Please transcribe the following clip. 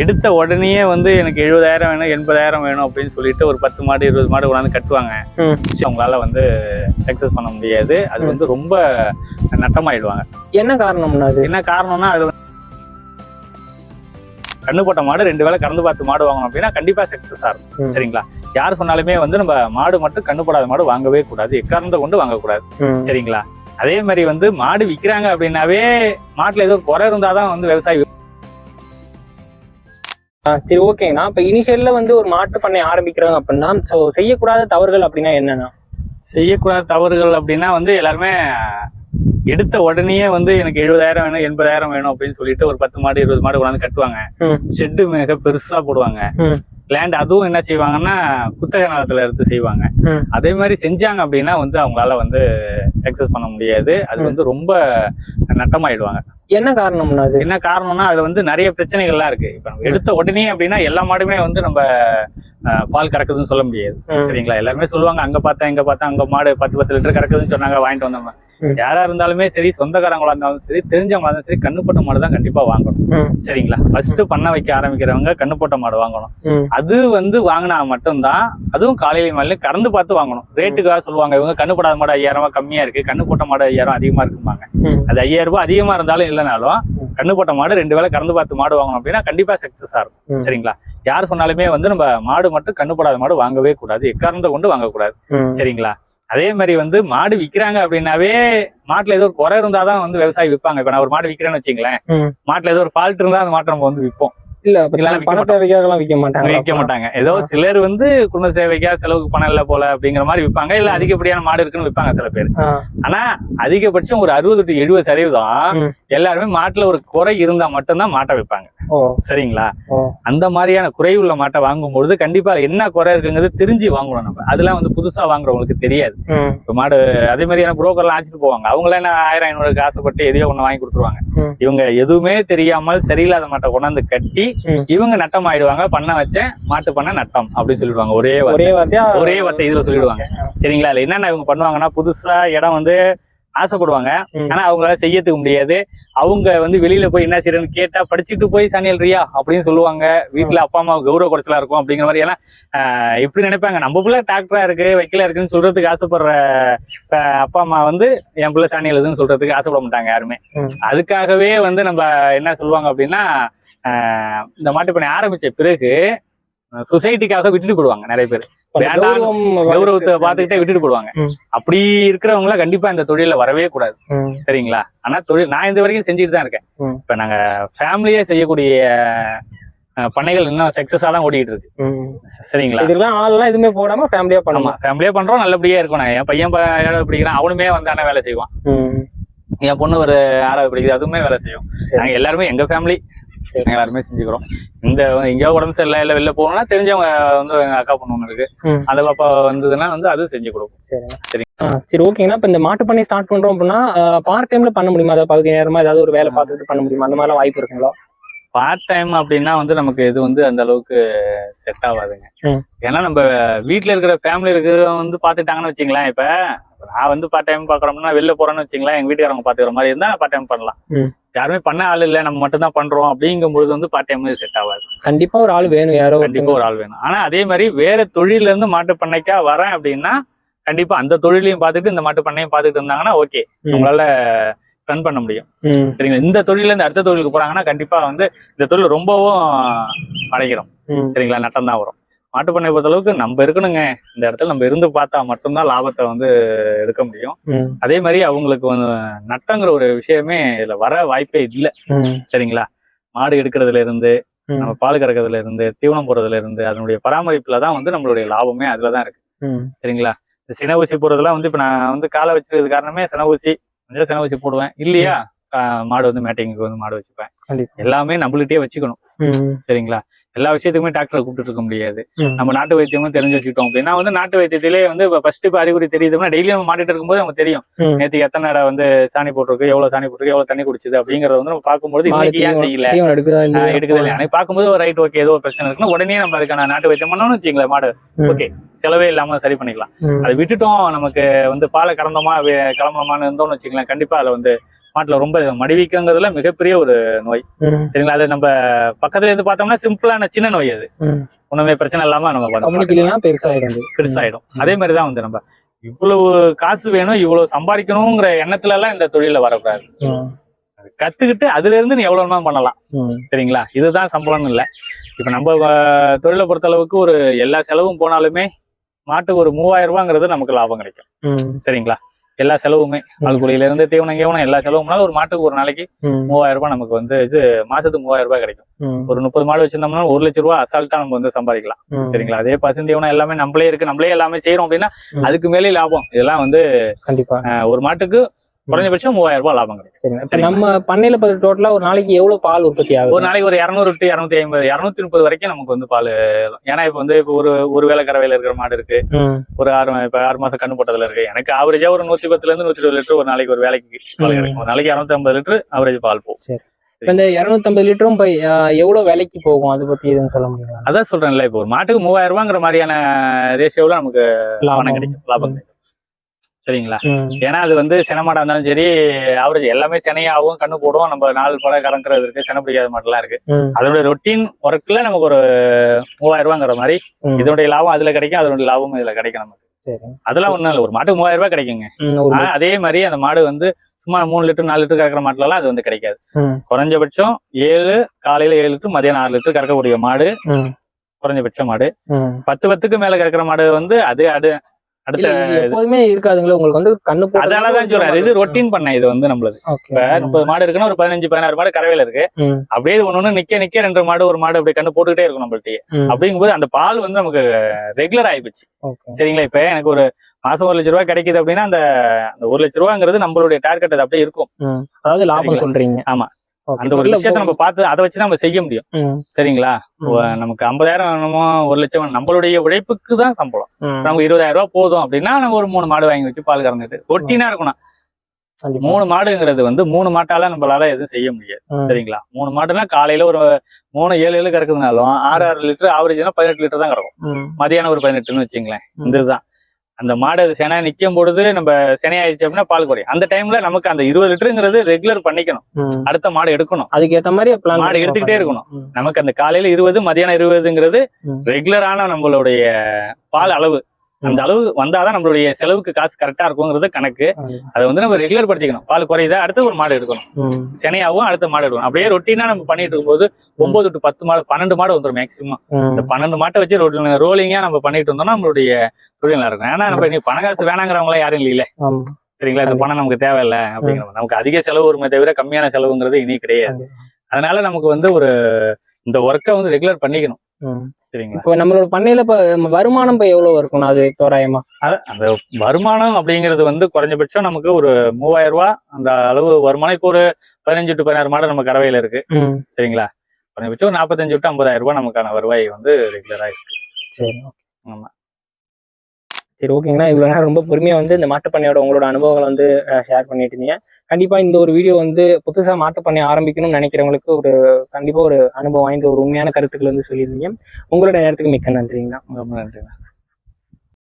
எடுத்த உடனே வந்து எனக்கு எழுபதாயிரம் வேணும் எண்பதாயிரம் வேணும் அப்படின்னு சொல்லிட்டு ஒரு பத்து மாடு இருபது மாடு கொண்டாந்து கட்டுவாங்க. அவங்களால வந்து சக்சஸ் பண்ண முடியாது. அது வந்து ரொம்ப நட்டமாயிடுவாங்க. என்ன காரணம்னா அது? என்ன காரணம்னா அது கண்ணு போட்ட மாடு ரெண்டு வேளை கறந்து பார்த்து மாடு வாங்கணும் அப்படின்னா கண்டிப்பா சக்சஸ் ஆகும். சரிங்களா? யார் சொன்னாலுமே வந்து நம்ம மாடு மட்டும் கண்ணு போடாத மாடு வாங்கவே கூடாது. எக்காரணத்தை கொண்டு வாங்கக்கூடாது. சரிங்களா? அதே மாதிரி வந்து மாடு விக்கிறாங்க அப்படின்னாவே மாட்டுல ஏதோ குறை இருந்தாதான் வந்து விவசாயி சரி ஓகேங்கண்ணா இப்ப இனிஷியல்ல வந்து ஒரு மாட்டு பண்ணை ஆரம்பிக்கிறாங்க அப்படின்னா சோ செய்யக்கூடாத தவறுகள் அப்படின்னா என்னன்னா செய்யக்கூடாத தவறுகள் அப்படின்னா வந்து எல்லாருமே எடுத்த உடனே வந்து எனக்கு எழுபதாயிரம் வேணும் எண்பதாயிரம் வேணும் அப்படின்னு சொல்லிட்டு ஒரு பத்து மாடு இருபது மாடு கொண்டாந்து கட்டுவாங்க. ஷெட்டு மிக பெருசா போடுவாங்க. லேண்ட் அதுவும் என்ன செய்வாங்கன்னா குத்தகை நிலத்துல எடுத்து செய்வாங்க. அதே மாதிரி செஞ்சாங்க அப்படின்னா வந்து அவங்களால வந்து சக்சஸ் பண்ண முடியாது அது. வந்து ரொம்ப நட்டமாயிடுவாங்க என்ன காரணம்னா அது என்ன காரணம்னா அதுல வந்து நிறைய பிரச்சனைகள்லாம் இருக்கு இப்ப நம்ம எடுத்த உடனே அப்படின்னா எல்லா மாடுமே வந்து நம்ம பால் கறக்குதுன்னு சொல்ல முடியாது. சரிங்களா எல்லாருமே சொல்லுவாங்க அங்க பார்த்தா இங்க பார்த்தா அங்க மாடு பத்து பத்து லிட்டர் கறக்குதுன்னு சொன்னாங்க வாங்கிட்டு வந்தோம். யாரா இருந்தாலுமே சரி சொந்தக்காரங்களா இருந்தாலும் சரி தெரிஞ்சவங்களா இருந்தாலும் சரி கண்ணுப்பட்ட மாடு தான் கண்டிப்பா வாங்கணும். சரிங்களா ஃபர்ஸ்ட் பண்ண வைக்க ஆரம்பிக்கிறவங்க கண்ணுப்பட்ட மாடு வாங்கணும். அது வந்து வாங்கினா மட்டும்தான் அதுவும் காலையில மாலையில கறந்து பார்த்து வாங்கணும் ரேட்டுக்காக சொல்லுவாங்க இவங்க கண்ணுப்படாத மாடு ஐயாயிரம் ரூபாய் கம்மியா இருக்கு கண்ணு போட்ட மாடு ஐயாயிரம் அதிகமா இருக்குமாங்க. அது ஐயாயிரம் ரூபாய் அதிகமா இருந்தாலும் இல்லைனாலும் ம். கண்ணு போட்ட மாடு ரெண்டு வேளை கறந்து பார்த்து மாடு வாங்கணும் அப்படின்னா கண்டிப்பா சக்சஸ். ஆகும் சரிங்களா யார் சொன்னாலுமே வந்து நம்ம மாடு மட்டும் கண்ணு போடாத மாடு வாங்கவே கூடாது எக்காரணத்தை கொண்டு வாங்கக்கூடாது. சரிங்களா அதே மாதிரி வந்து மாடு விக்கிறாங்க அப்படின்னாவே மாட்டுல ஏதோ ஒரு குறை இருந்தாதான் வந்து விவசாயி விற்பாங்க. இப்ப நான் ஒரு மாடு விக்கிறேன்னு வச்சுங்களேன். மாட்டுல ஏதோ ஒரு ஃபால்ட் இருந்தா அந்த மாட்டை நம்ம வந்து விற்போம். இல்ல விற்க மாட்டாங்க விற்க மாட்டாங்க. ஏதோ. சிலர் வந்து குடும்ப சேவைக்கா செலவுக்கு பணம் இல்ல போல அப்படிங்கிற மாதிரி விற்பாங்க. இல்ல அதிகப்படியான மாடு இருக்குன்னு விற்பாங்க சில பேர். ஆனா அதிகபட்சம் ஒரு அறுபது டு எழுபது சதவீதம். எல்லாருமே மாட்டுல ஒரு குறை இருந்தா மட்டும்தான் மாட்டை விற்பாங்க. சரிங்களா? அந்த மாதிரியான குறை உள்ள மாட்டை வாங்கும்பொழுது கண்டிப்பா என்ன குறை இருக்குங்கிறது தெரிஞ்சு வாங்கணும் நம்ம. அதெல்லாம் வந்து புதுசா வாங்குறவங்களுக்கு தெரியாது. இப்ப மாடு அதே மாதிரியான புரோக்கர்லாம் அழைச்சிட்டு போவாங்க. அவங்களே என்ன ஆயிரம் ஐநூறுக்கு ஆசைப்பட்டு எதையோ ஒண்ணு வாங்கி கொடுத்துருவாங்க. இவங்க எதுவுமே தெரியாமல் சரியில்லாத மாட்டை கொண்டாந்து கட்டி. இவங்க நட்டம் ஆயிடுவாங்க பண்ண வச்சேன் மாட்டு பண்ண நட்டம் அப்படின்னு சொல்லிடுவாங்க. ஒரே வார்த்தை. ஒரே வார்த்தையா? ஒரே வார்த்தை இதுல சொல்லிடுவாங்க. சரிங்களா? இல்ல என்னென்ன இவங்க பண்ணுவாங்கன்னா புதுசா இடம் வந்து ஆசைப்படுவாங்க. ஆனா அவங்களால செய்யறதுக்கு முடியாது. அவங்க வந்து வெளியில போய் என்ன செய்யறேன்னு கேட்டா படிச்சுட்டு போய் சனியல் ரியா அப்படின்னு சொல்லுவாங்க. வீட்டுல அப்பா அம்மா கௌரவ குறைச்சலா இருக்கும் அப்படிங்கிற மாதிரி. ஏன்னா ஆஹ், எப்படி நினைப்பாங்க? நம்ம பிள்ளை டாக்டரா இருக்கு வைக்கல இருக்குன்னு சொல்றதுக்கு ஆசைப்படுற அப்பா அம்மா வந்து என் பிள்ளை சாணி எழுதுன்னு சொல்றதுக்கு ஆசைப்பட மாட்டாங்க யாருமே. அதுக்காகவே வந்து நம்ம என்ன சொல்லுவாங்க அப்படின்னா இந்த மாட்டுப்பண்ணை ஆரம்பிச்ச பிறகு சொசைட்டிக்காக விட்டுட்டு போடுவாங்க நிறைய பேர் வேண்டாம். கௌரவத்தை பார்த்துக்கிட்டே விட்டுட்டு போடுவாங்க. அப்படி இருக்கிறவங்கள கண்டிப்பா இந்த தொழில வரவே கூடாது. சரிங்களா ஆனா தொழில் நான் இந்த வரைக்கும் செஞ்சுட்டு தான் இருக்கேன். இப்ப நாங்க ஃபேமிலியே செய்யக்கூடிய பண்ணைகள் இன்னும் சக்சஸா தான் ஓடிட்டு இருக்கு. சரிங்களா இதுக்கெல்லாம் ஆள்லாம் எதுவுமே போடாம ஃபேமிலியா பண்ணுமா ஃபேமிலியே பண்றோம் நல்லபடியா இருக்கும் நான் என் பையன் ஏழாவது படிக்கிறான் அவனுமே வந்து ஆனா வேலை செய்வான். என் பொண்ணு ஒரு ஆறாவது படிக்குது அதுவுமே வேலை செய்யும். நாங்க எல்லாருமே எங்க ஃபேமிலி சரி. நாங்க எல்லாருமே செஞ்சுக்கிறோம் இந்த எங்கேயோ உடம்பு சரியில்லை இல்ல வெளில போகணும்னா தெரிஞ்சவங்க வந்து எங்க அக்கா பொண்ணு இருக்கு. அந்த பாப்பா வந்ததுன்னா வந்து அதுவும் செஞ்சு கொடுக்கும் சரிங்க சரி. ஆ, சரி ஓகேங்கண்ணா இப்ப இந்த மாட்டு பண்ணை ஸ்டார்ட் பண்றோம் அப்படின்னா பார்ட் டைம்ல பண்ண முடியுமா அதாவது பகுதி நேரமா ஏதாவது ஒரு வேலை பார்த்துட்டு பண்ண முடியுமா அந்த மாதிரிலாம் வாய்ப்பு இருக்குங்களா பார்ட் டைம் அப்படின்னா வந்து நமக்கு இது வந்து அந்த அளவுக்கு செட் ஆகாதுங்க. ஏன்னா நம்ம வீட்ல இருக்கிற ஃபேமிலி இருக்கிறவங்க வந்து பாத்துட்டாங்கன்னு வச்சுங்களேன் இப்ப நான் வந்து பார்ட் டைம் பாக்குறோம்னா வெளில போறேன்னு வச்சுங்களேன் எங்க வீட்டுக்காரங்க பாத்துக்கிற மாதிரி இருந்தா நான் பார்ட் டைம் பண்ணலாம். யாருமே பண்ண ஆள் இல்ல நம்ம மட்டும் தான் பண்றோம் அப்படிங்கும் பொழுது வந்து பார்ட் டைம் செட் ஆகாது கண்டிப்பா ஒரு ஆள் வேணும் யாரோ கண்டிப்பா ஒரு ஆள் வேணும். ஆனா அதே மாதிரி வேற தொழில இருந்து மாட்டு பண்ணைக்கா வரேன் அப்படின்னா கண்டிப்பா அந்த தொழிலையும் பார்த்துட்டு இந்த மாட்டு பண்ணையும் பார்த்துட்டு இருந்தாங்கன்னா ஓகே. உங்களால ரன் பண்ண முடியும். சரிங்களா? இந்த தொழில இருந்து அடுத்த தொழிலுக்கு போறாங்கன்னா கண்டிப்பா வந்து இந்த தொழில் ரொம்பவும் அடைக்கிறோம் சரிங்களா? நட்டம் தான் வரும். மாட்டு பண்ணை பொறுத்த அளவுக்கு நம்ம இருக்கணுங்க. இந்த இடத்துல நம்ம இருந்து பார்த்தா மட்டும்தான் லாபத்தை வந்து எடுக்க முடியும். அதே மாதிரி அவங்களுக்கு வந்து நட்டங்கிற ஒரு விஷயமே இதுல வர வாய்ப்பே இல்லை. சரிங்களா? மாடு எடுக்கிறதுல இருந்து நம்ம பால் கறக்கிறதுல இருந்து தீவனம் போடுறதுல இருந்து அதனுடைய பராமரிப்புல தான் வந்து நம்மளுடைய லாபமே அதுல தான் இருக்கு. சரிங்களா? இந்த சின ஊசி போடுறதுலாம் வந்து இப்ப நான் வந்து காலை வச்சிருக்கிறது காரணமே சின ஊசி கொஞ்சம் சின ஊசி போடுவேன். இல்லையா? மாடு வந்து மேட்டிங்க்கு வந்து மாடு வச்சுப்பேன். எல்லாமே நம்மள்கிட்டயே வச்சுக்கணும். சரிங்களா? எல்லா விஷயத்துக்குமே டாக்டரை கூப்பிட்டு இருக்க முடியாது. நம்ம நாட்டு வைத்தியமும் தெரிஞ்சு வச்சுக்கிட்டோம் அப்படின்னா வந்து நாட்டு வைத்தியத்திலே வந்து இப்போ ஃபர்ஸ்ட் இப்போ அறிகுறி தெரியுதுன்னா டெய்லி நம்ம மாட்டிட்டு இருக்கும்போது நமக்கு தெரியும் ம். நேற்றுக்கு எத்தனை நேரம் வந்து சாணி போட்டிருக்கு எவ்வளவு சாணி போட்டிருக்கு எவ்வளவு தண்ணி குடிச்சது அப்படிங்கறத வந்து நம்ம பார்க்கும்போது இன்னைக்கு ஏன் செய்யல எடுக்குதா இல்லையா? பார்க்கும்போது ஒரு ரைட் ஓகே ஏதோ ஒரு பிரச்சனை இருக்குன்னா உடனே நம்ம அதுக்கான நாட்டு வைத்தியம் பண்ணணும்னு வச்சுங்களேன் மாடு. ஓகே செலவே இல்லாம சரி பண்ணிக்கலாம் அதை விட்டுட்டோம் நமக்கு வந்து பாலை கறந்தோமா வே- கிளம்பணுமான்னு இருந்தோம்னு வச்சுங்களேன் கண்டிப்பா அதை வந்து மாட்டுல ரொம்ப மடிவீக்கங்கிறதுல மிகப்பெரிய ஒரு நோய். சரிங்களா? அது நம்ம பக்கத்துல இருந்து பார்த்தோம்னா சிம்பிளான சின்ன நோய் அது. ஒண்ணுமே பிரச்சனை இல்லாம நம்ம பெருசாயிடுது பெருசாயிடும் அதே. மாதிரிதான் வந்து நம்ம இவ்வளவு காசு வேணும் இவ்வளவு சம்பாதிக்கணுங்கிற எண்ணத்துல எல்லாம் இந்த தொழில வரக்கூடாது. கத்துக்கிட்டு அதுல இருந்து நீ எவ்வளவு பண்ணலாம். சரிங்களா? இதுதான் சம்பளம்னு இல்லை. இப்ப நம்ம தொழிலை பொறுத்த அளவுக்கு ஒரு எல்லா செலவும் போனாலுமே மாட்டுக்கு ஒரு மூவாயிரம் ரூபாங்கிறது நமக்கு லாபம் கிடைக்கும். சரிங்களா? எல்லா செலவுமே. ஆள்குடியில இருந்து தீவனம் கீவனம் எல்லா செலவும் போனாலும் ஒரு மாட்டுக்கு ஒரு நாளைக்கு மூவாயிரம் ரூபாய் நமக்கு வந்து இது மாசத்துக்கு மூவாயிரம் ரூபாய் கிடைக்கும். ஒரு முப்பது மாடு வச்சிருந்தோம்னா ஒரு லட்ச ரூபாய் அசால்ட்டா நம்ம வந்து சம்பாதிக்கலாம். சரிங்களா? அதே பசுந்தீவனம் எல்லாமே நம்மளே இருக்கு. நம்மளே எல்லாமே செய்யறோம் அப்படின்னா. அதுக்கு மேலே லாபம். இதெல்லாம் வந்து கண்டிப்பா. ஒரு மாட்டுக்கு குறைஞ்சபட்சம் மூவாயிரம் ரூபாய் லாபம் கிடைக்கும். நம்ம பண்ணையில பார்த்து டோட்டலா ஒரு நாளைக்கு எவ்வளவு பால் உற்பத்தி ஒரு ஆகுது நாளைக்கு ஒரு இரநூறு டு இரநூத்தி ஐம்பது இரநூத்தி முப்பது வரைக்கும் நமக்கு வந்து பால் ஏன்னா இப்போ வந்து இப்போ ஒரு ஒரு வேலை கறவையில இருக்கிற மாடு இருக்கு. ஒரு ஆறு இப்ப ஆறு மாசம் கண்ணு போட்டதுல இருக்கு. எனக்கு ஆவரேஜா ஒரு நூத்தி பத்துல இருந்து நூத்தி இருபது லிட்டர் ஒரு நாளைக்கு ஒரு வேலைக்கு பால். கிடைக்கும். ஒரு நாளைக்கு இரநூத்தி ஐம்பது லிட்டர் ஆவரேஜ் பால் போகும். இந்த இருநூத்தம்பது லிட்டரும் இப்ப ஆஹ், எவ்வளவு விலைக்கு போகும்? அதை பத்தி எதுவும் சொல்ல முடியுங்களா? அதான் சொல்றேன்ல இப்போ ஒரு மாட்டுக்கு மூவாயிரம் ரூபாங்கிற மாதிரியான ரேஷியோல நமக்கு லாபம். கிடைக்கும் லாபம் கிடைக்கும். சரிங்களா? ஏன்னா அது வந்து சினமாடா இருந்தாலும் சரி ஆவரேஜ் எல்லாமே சினையாகவும் கண்ணு போடும். நம்ம நாலு படம் கறங்குறது இருக்கு சினை பிடிக்காத மாட்டெல்லாம் இருக்கு. அதோட ரொட்டீன் ஒர்க்ல நமக்கு ஒரு மூவாயிரம் ரூபாங்கிற மாதிரி. இதனுடைய லாபம் அதுல கிடைக்கும் அதனுடைய லாபம் இதுல கிடைக்கும் நமக்கு. அதெல்லாம் ஒண்ணும் இல்லை ஒரு மாட்டுக்கு மூவாயிரம் ரூபாய் கிடைக்குங்க அதே மாதிரி அந்த மாடு வந்து சும்மா மூணு லிட்டர் நாலு லிட்டர் கறக்கிற மாட்டுல எல்லாம் அது வந்து கிடைக்காது. குறைஞ்சபட்சம் ஏழு காலையில ஏழு லிட்டர் மதியம் ஆறு லிட்டர் கறக்கக்கூடிய மாடு குறைஞ்சபட்ச மாடு. பத்து பத்துக்கு மேல கறக்கிற மாடு வந்து அது அது அடுத்த எப்போதுமே இருக்காதுங்களா உங்களுக்கு வந்து கண்ணு அதனாலதான் சொல்றேன் இது ரொட்டீன் பண்ண இது வந்து நம்மளது. இப்ப முப்பது மாடு இருக்குன்னா ஒரு பதினஞ்சு பதினாறு மாடு கறவையில இருக்கு. அப்படியே ஒண்ணு நிக்க நிக்க ரெண்டு மாடு ஒரு மாடு அப்படி கண்ணு போட்டுக்கிட்டே இருக்கும் நம்மள்ட்ட ம், அப்படிங்கும்போது அந்த பால் வந்து நமக்கு ரெகுலர் ஆயிப்போச்சு. சரிங்களா? இப்ப எனக்கு ஒரு மாசம் ஒரு லட்ச ரூபாய் கிடைக்குது அப்படின்னா அந்த அந்த ஒரு லட்ச ரூபாங்கிறது நம்மளுடைய டார்கெட் அது அப்படியே இருக்கும். அதாவது லாபம்? சொல்றீங்க. ஆமா. அந்த ஒரு விஷயத்த நம்ம பார்த்து அதை வச்சு நம்ம செய்ய முடியும். சரிங்களா? நமக்கு ஐம்பதாயிரம் வேணுமோ ஒரு லட்சம். நம்மளுடைய உழைப்புக்கு தான் சம்பளம். நமக்கு இருபதாயிரம் ரூபாய் போதும் அப்படின்னா நம்ம ஒரு மூணு மாடு வாங்கி வச்சு பால் கறந்துட்டு ரொட்டீனா இருக்கணும். மூணு மாடுங்கிறது வந்து மூணு மாட்டால நம்மளால எதுவும் செய்ய முடியாது. சரிங்களா? மூணு மாடுனா காலையில ஒரு மூணு ஏழு ஏழு கறக்குதுனாலும் ஆறு ஆறு லிட்டர் ஆவரேஜ்னா பதினெட்டு லிட்டர் தான் கறக்கும். மதியானம் ஒரு பதினெட்டுன்னு வச்சுங்களேன். இதுதான். அந்த மாடு அது செனை நிக்கும் பொழுது நம்ம செனை ஆயிடுச்சு அப்படின்னா பால் குறையும் அந்த டைம்ல நமக்கு அந்த இருபது லிட்டருங்கிறது ரெகுலர் பண்ணிக்கணும். அடுத்த மாடு எடுக்கணும். அதுக்கு ஏத்த மாதிரி மாடு எடுத்துக்கிட்டே இருக்கணும். நமக்கு அந்த காலையில இருபது மதியானம் இருபதுங்கிறது. ரெகுலரான நம்மளுடைய பால் அளவு. அந்த அளவு வந்தாதான் நம்மளுடைய செலவுக்கு காசு கரெக்டா இருக்குங்கிறது கணக்கு. அதை வந்து நம்ம ரெகுலர் படுத்திக்கணும் பால் குறையுதா? அடுத்து ஒரு மாடு எடுக்கணும். செனையாவும் அடுத்த மாடு எடுக்கணும். அப்படியே ரொட்டீனா நம்ம பண்ணிட்டு இருக்கும்போது ஒன்பது டு பத்து மாடு பன்னெண்டு மாடு வந்துடும் மேக்சிமம். இந்த பன்னெண்டு மாட்டை வச்சு ரோலிங்கா நம்ம பண்ணிட்டு இருந்தோம்னா நம்மளுடைய தொழில் இருக்கும். ஏன்னா நம்ம இன்னைக்கு பணக்காசு வேணாங்கிறவங்களாம் யாரும் இல்லையில. சரிங்களா? இந்த பணம் நமக்கு தேவையில்லை அப்படிங்கிற நமக்கு அதிக செலவு வருமே தவிர கம்மியான செலவுங்கிறது இனி கிடையாது. அதனால நமக்கு வந்து ஒரு இந்த ஒர்க்கை வந்து ரெகுலர் பண்ணிக்கணும். இப்போ நம்மளோட பண்ணையில இப்ப வருமானம் இப்ப எவ்வளவு இருக்கணும் அது தோராயமா? அந்த வருமானம் அப்படிங்கிறது வந்து குறைஞ்சபட்சம் நமக்கு ஒரு மூவாயிரம் ரூபாய் அந்த அளவு வருமானம். இப்போ ஒரு பதினஞ்சு டு பதினாறு மாடு நம்ம கறவையில இருக்கு. சரிங்களா? குறைஞ்சபட்சம் நாற்பத்தஞ்சு டு ஐம்பதாயிரம் ரூபாய் நமக்கான வருவாய் வந்து ரெகுலரா இருக்கு. சரி ஆமா. சரி ஓகேங்கண்ணா. இவ்வளவு நேரம் ரொம்ப பொறுமையா வந்து இந்த மாட்டுப் பண்ணையோட உங்களோட அனுபவங்களை வந்து ஷேர் பண்ணிட்டு இருந்தீங்க. கண்டிப்பா இந்த ஒரு வீடியோ வந்து புதுசா மாட்டுப் பண்ணை ஆரம்பிக்கணும்னு நினைக்கிறவங்களுக்கு ஒரு கண்டிப்பா ஒரு அனுபவம் வாய்ந்த ஒரு உண்மையான கருத்துக்கள் வந்து சொல்லியிருந்தீங்க. உங்களோட நேரத்துக்கு மிக்க நன்றிங்கண்ணா. ரொம்ப நன்றிங்கண்ணா.